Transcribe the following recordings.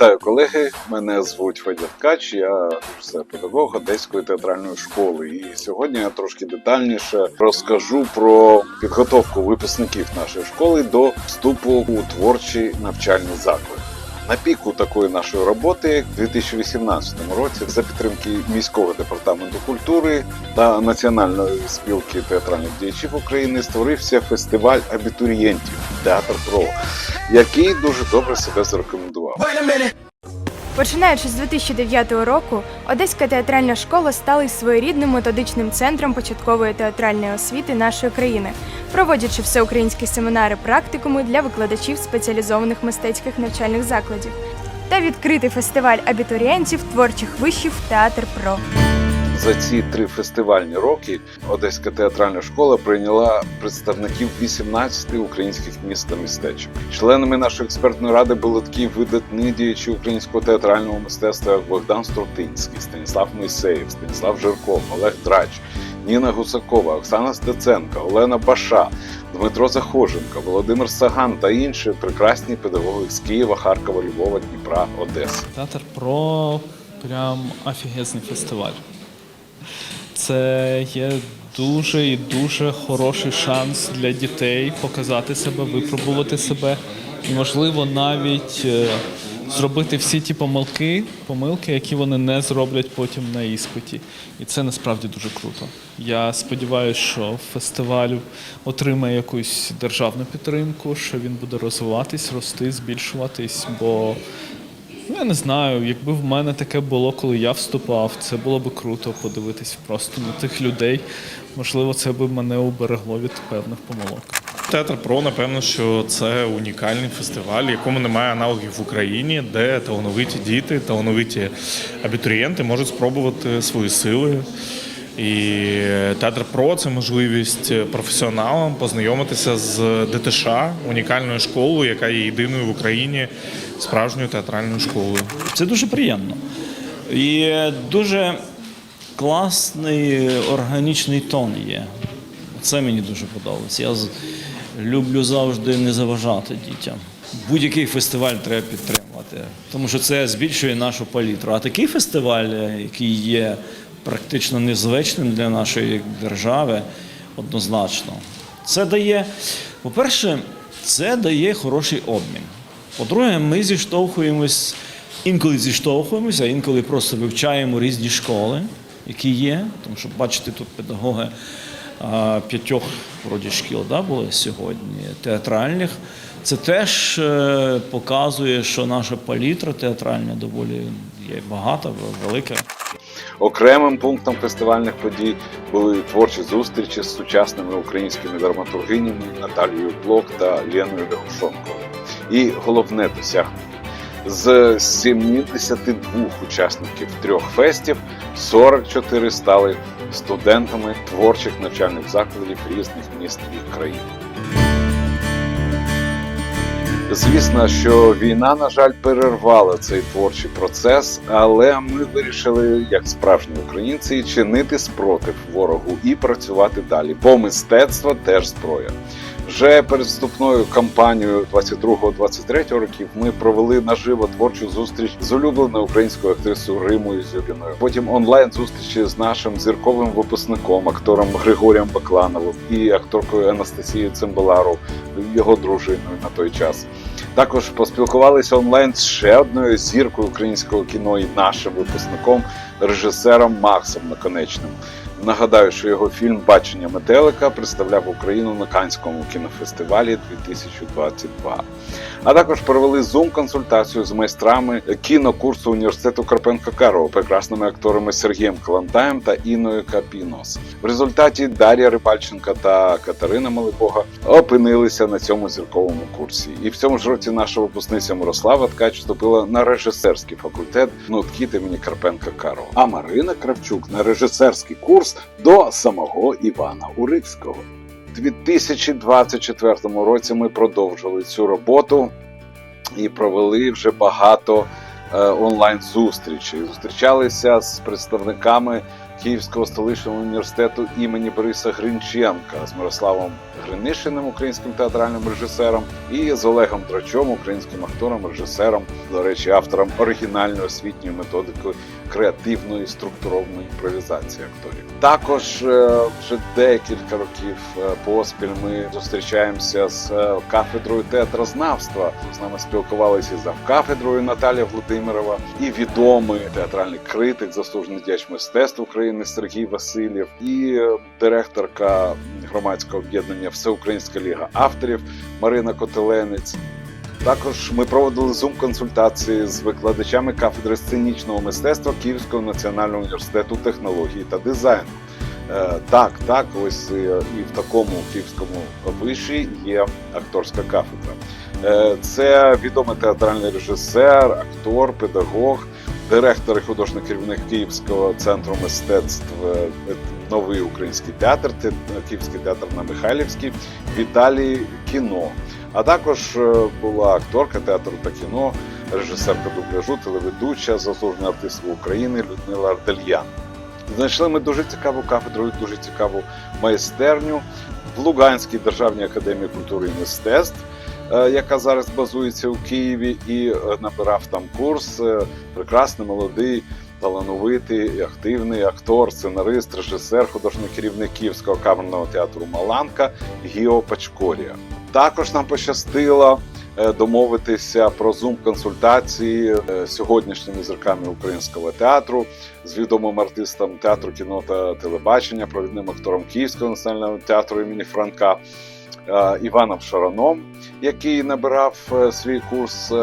Вітаю колеги! Мене звуть Федя Ткач, я педагог Одеської театральної школи. І сьогодні я трошки детальніше розкажу про підготовку випускників нашої школи до вступу у творчий навчальний заклад. На піку такої нашої роботи, в у 2018 році, за підтримки міського департаменту культури та Національної спілки театральних діячів України створився фестиваль абітурієнтів Театр ПРО, який дуже добре себе зарекомендував. Починаючи з 2009 року, Одеська театральна школа стала своєрідним методичним центром початкової театральної освіти нашої країни, проводячи всеукраїнські семінари практикуми для викладачів спеціалізованих мистецьких навчальних закладів та відкритий фестиваль абітурієнтів творчих вишів Театр ПРО. За ці три фестивальні роки Одеська театральна школа прийняла представників 18 українських міст та містечок. Членами нашої експертної ради були такі видатні діячі українського театрального мистецтва, як Богдан Струтинський, Станіслав Мойсеєв, Станіслав Жирков, Олег Драч, Ніна Гусакова, Оксана Стеценка, Олена Баша, Дмитро Захоженко, Володимир Саган та інші прекрасні педагоги з Києва, Харкова, Львова, Дніпра, Одеси. Театр про прям офігезний фестиваль. Це є дуже і дуже хороший шанс для дітей показати себе, випробувати себе. І, можливо, навіть е, зробити всі ті помилки, помилки, які вони не зроблять потім на іспиті. І це насправді дуже круто. Я сподіваюся, що фестиваль отримає якусь державну підтримку, що він буде розвиватись, рости, збільшуватись, бо Ну, я не знаю, якби в мене таке було, коли я вступав, це було б круто подивитись просто на тих людей. Можливо, це б мене уберегло від певних помилок. Театр Про, напевно, що це унікальний фестиваль, якому немає аналогів в Україні, де талановиті діти, талановиті абітурієнти можуть спробувати свої сили. І театр Про це можливість професіоналам познайомитися з ДТШ, унікальною школою, яка є єдиною в Україні справжньою театральною школою. Це дуже приємно. І дуже класний органічний тон є. Це мені дуже подобається. Я люблю завжди не заважати дітям. Будь-який фестиваль треба підтримувати, тому що це збільшує нашу палітру. А такий фестиваль, е, який є практично незвичним для нашої держави, однозначно. Це дає, по-перше, це дає хороший обмін. По-друге, ми зіштовхуємось, інколи зіштовхуємося, а інколи просто вивчаємо різні школи, які є. Тому що бачите, тут педагоги п'ятьох вроді шкіл да, були сьогодні, театральних. Це теж е, показує, що наша палітра театральна доволі є багата, велика. Окремим пунктом фестивальних подій були творчі зустрічі з сучасними українськими драматургинями Наталією Блок та Леною Лягушонковою. І головне досягнення. З 72 учасників трьох фестів 44 стали студентами творчих навчальних закладів різних міст і країн. Звісно, що війна, на жаль, перервала цей творчий процес, але ми вирішили, як справжні українці, чинити спротив ворогу і працювати далі, бо мистецтво теж зброя. Вже перед вступною кампанією 22-23 років ми провели наживо творчу зустріч з улюбленою українською актрисою Римою Зюбіною. Потім онлайн зустрічі з нашим зірковим випускником, актором Григорієм Баклановим і акторкою Анастасією Цимбаларов, його дружиною на той час. Також поспілкувалися онлайн з ще одною зіркою українського кіно і нашим випускником, режисером Максом Наконечним. Нагадаю, що його фільм Бачення метелика представляв Україну на Канському кінофестивалі 2022. А також провели зум-консультацію з майстрами кінокурсу університету Карпенка Карова, прекрасними акторами Сергієм Калантаєм та Інною Капінос. В результаті Дар'я Рибальченка та Катерина Малибога опинилися на цьому зірковому курсі. І в цьому ж році наша випускниця Мирослава Ткач вступила на режисерський факультет НУТКІТ імені Карпенка Карова. А Марина Кравчук на режисерський курс до самого Івана Урицького. У 2024 році ми продовжили цю роботу і провели вже багато е, онлайн зустрічей. Зустрічалися з представниками Київського столичного університету імені Бориса Гринченка з Мирославом Гринишиним, українським театральним режисером, і з Олегом Драчом, українським актором, режисером, до речі, автором оригінальної освітньої методики креативної структурованої імпровізації акторів. Також е, вже декілька років е, поспіль ми зустрічаємося з е, кафедрою театрознавства. З нами спілкувалися і завкафедрою Наталія Володимирова, і відомий театральний критик, заслужений діяч мистецтв України Сергій Васильєв, і е, директорка громадського об'єднання Всеукраїнська ліга авторів Марина Котеленець. Також ми проводили зум-консультації з викладачами кафедри сценічного мистецтва Київського національного університету технології та дизайну. Е, Так, так, ось е, і в такому київському виші є акторська кафедра. Це відомий театральний режисер, актор, педагог, директор і художній керівник Київського центру мистецтв е, Новий український театр, те- Київський театр на Михайлівській, Віталій Кіно. А також е, була акторка театру та кіно, режисерка дубляжу, телеведуча, заслужена артистка України Людмила Ардельян. Знайшли ми дуже цікаву кафедру, і дуже цікаву майстерню в Луганській державній академії культури і мистецтв, яка зараз базується у Києві, і е, набирав там курс е, прекрасний молодий. Талановитий, активний актор, сценарист, режисер, художній керівник Київського камерного театру Маланка Гіо Пачкорія. Також нам пощастило е, домовитися про зум-консультації е, сьогоднішніми зірками українського театру, з відомим артистом театру, кіно та телебачення, провідним актором Київського національного театру імені Франка е, Іваном Шараном, який набирав е, свій курс е,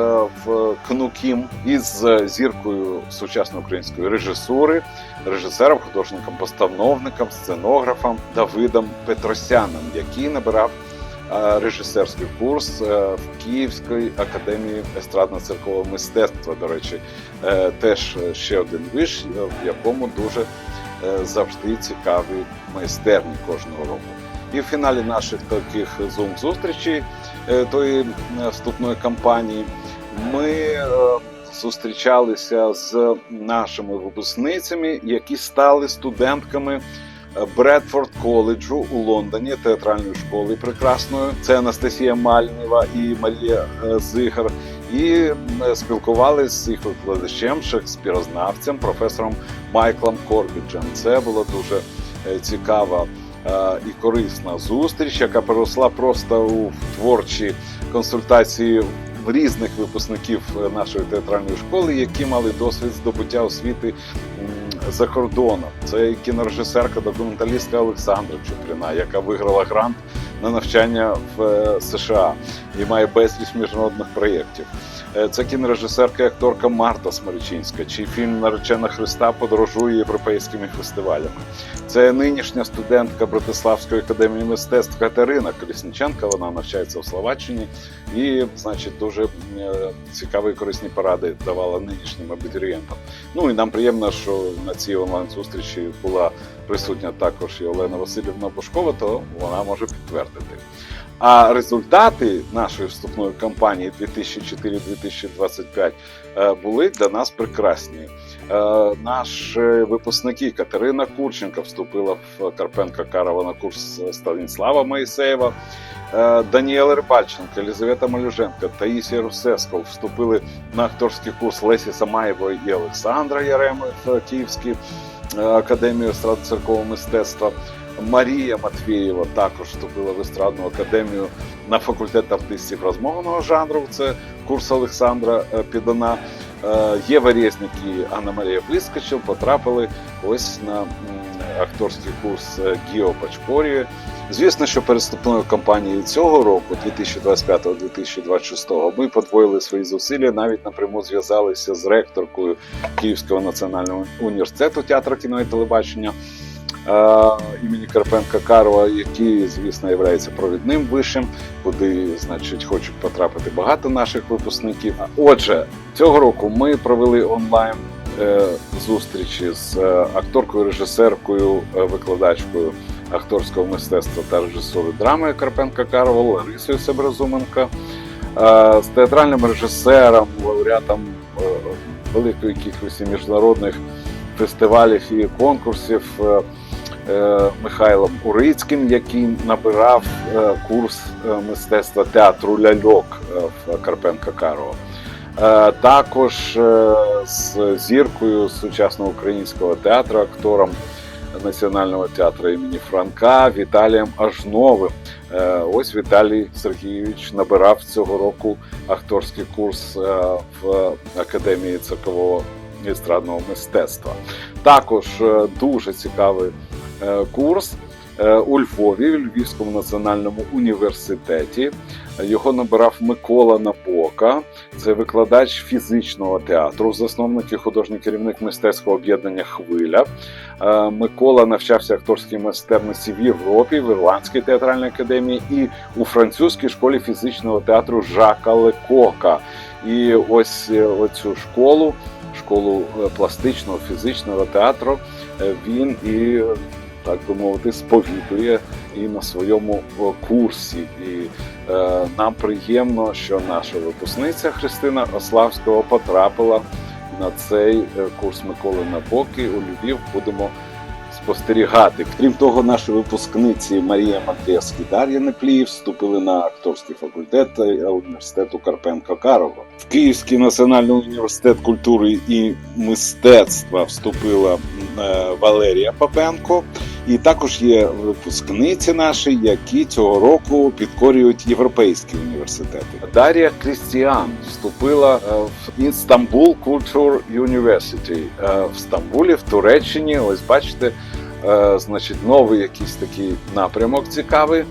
в КНУКІМ із е, зіркою сучасної української режисури, режисером, художником, постановником, сценографом Давидом Петросяном, який набирав е, режисерський курс е, в Київській академії естрадно-циркового мистецтва. До речі, Е, теж ще один виш, е, в якому дуже е, завжди цікаві майстерні кожного року. І в фіналі наших таких зум-зустрічей е, тої е, вступної кампанії ми е, зустрічалися з нашими випускницями, які стали студентками Бредфорд коледжу у Лондоні, театральної школи прекрасної. Це Анастасія Мальнєва і Марія Зигар. І спілкувалися з їх викладачем, шекспірознавцем, професором Майклом Корбіджем. Це була дуже цікава і корисна зустріч, яка переросла просто у творчі консультації різних випускників е, нашої театральної школи, які мали досвід здобуття освіти за кордоном. Це кінорежисерка, документалістка Олександра Чуприна, яка виграла грант на навчання в е, США і має безліч міжнародних проєктів. Е, Це кінорежисерка і акторка Марта Сморичинська, чий фільм Наречена Христа подорожує європейськими фестивалями. Це нинішня студентка Братиславської академії мистецтв Катерина Колісниченка. Вона навчається в Словаччині і, значить, дуже е, цікаві і корисні поради давала нинішнім абітурієнтам. Ну і нам приємно, що на цій онлайн-зустрічі була присутня також і Олена Васильівна Бушкова, то вона може підтвердити. А результати нашої вступної кампанії 2004-2025 е, були для нас прекрасні. Е, Наші випускники Катерина Курченка вступила в Карпенка Карова на курс Станіслава Моїсеєва. Е, Даніел Рибальченко, Елізавета Малюженко, Таїсія Русеско вступили на акторський курс Лесі Самаєвої і Олександра Яреми в академію естрадно-циркового мистецтва. Марія Матвієва також вступила в естрадну академію на факультет артистів розмовного жанру. Це курс Олександра е, Підана. Е, Єва Резнік і Анна Марія Блискачев потрапили ось на акторський курс е, Гіо Пачкорії. Звісно, що перед вступною кампанією цього року, 2025-2026, ми подвоїли свої зусилля, навіть напряму зв'язалися з ректоркою Київського національного університету театру кіно і телебачення е, імені Карпенка Карова, який, звісно, є провідним вишем, куди, значить, хочуть потрапити багато наших випускників. Отже, цього року ми провели онлайн. Е, Зустрічі з е, акторкою, режисеркою, е, викладачкою акторського мистецтва та режисури драми Карпенка Карова Ларисою Себразуменко, з театральним режисером, лауреатом великої кількості міжнародних фестивалів і конкурсів Михайлом Урицьким, який набирав курс мистецтва театру ляльок в Карпенка Карова. Е, Також е, з зіркою сучасного українського театру, актором Національного театру імені Франка Віталієм Ажновим. Е, Ось Віталій Сергійович набирав цього року акторський курс в Академії циркового естрадного мистецтва. Також дуже цікавий курс у Львові, в Львівському національному університеті. Його набирав Микола Набока, це викладач фізичного театру, засновник і художній керівник мистецького об'єднання Хвиля. Е, Микола навчався акторській майстерності в Європі, в Ірландській театральній академії і у французькій школі фізичного театру Жака Лекока. І ось е, оцю школу, школу е, пластичного фізичного театру, е, він і, е, так би мовити, сповідує і на своєму курсі. І е, нам приємно, що наша випускниця Христина Ославського потрапила на цей е, курс Миколи Набоки у Львів. Будемо спостерігати. Крім того, наші випускниці Марія Матеськ і Дар'я Непліїв вступили на акторський факультет е, університету Карпенка Карова. В Київський національний університет культури і мистецтва вступила е, Валерія Попенко. І також є випускниці наші, які цього року підкорюють європейські університети. Дар'я Крістіан вступила е, в Istanbul Culture University е, в Стамбулі, в Туреччині. Ось бачите, е, значить, новий якийсь такий напрямок цікавий.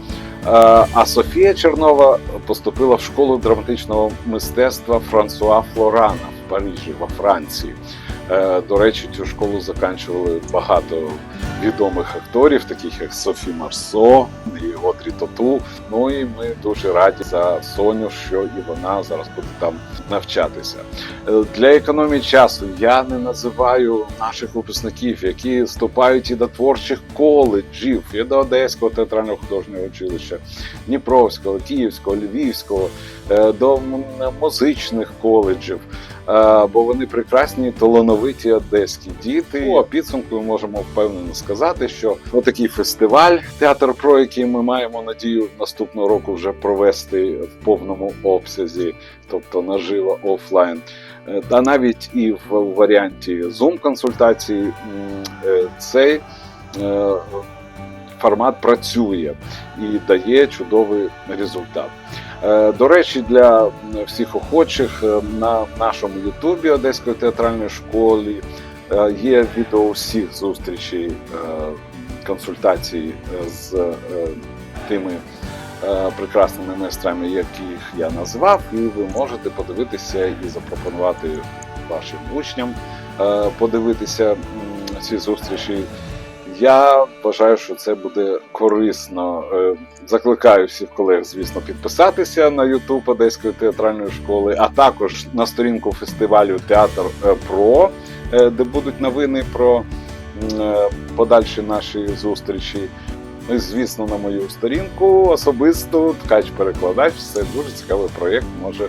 А Софія Чернова поступила в школу драматичного мистецтва Франсуа Флорана в Парижі, во Франції. Е, До речі, цю школу заканчували багато відомих акторів, таких як Софі Марсо і Одрі Тоту. Ну і ми дуже раді за Соню, що і вона зараз буде там навчатися. Е, Для економії часу я не називаю наших випускників, які вступають і до творчих коледжів, і до Одеського театрального художнього училища, Дніпровського, Київського, Львівського, е, до музичних коледжів. Е, бо вони прекрасні, талановиті одеські діти. По підсумку ми можемо впевнено сказати, що отакий фестиваль театр, про який ми маємо надію наступного року вже провести в повному обсязі, тобто наживо офлайн. Е, Та навіть і в варіанті Zoom консультації е, цей формат працює і дає чудовий результат. Е, До речі, для всіх охочих е, на нашому Ютубі Одеської театральної школи е, є відео усіх зустрічей, консультацій з тими прекрасними майстрами, яких я назвав, і ви можете подивитися і запропонувати вашим учням подивитися ці зустрічі. Я вважаю, що це буде корисно. Е, Закликаю всіх колег, звісно, підписатися на YouTube Одеської театральної школи, а також на сторінку фестивалю Театр е, Про, е, де будуть новини про подальші наші зустрічі. Ну звісно, на мою сторінку особисто ткач-перекладач. Це дуже цікавий проєкт. Може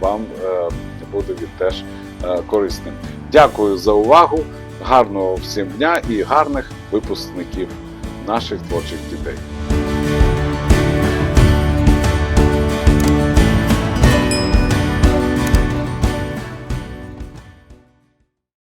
вам буде теж корисним. Дякую за увагу. Гарного всім дня і гарних випускників наших творчих дітей.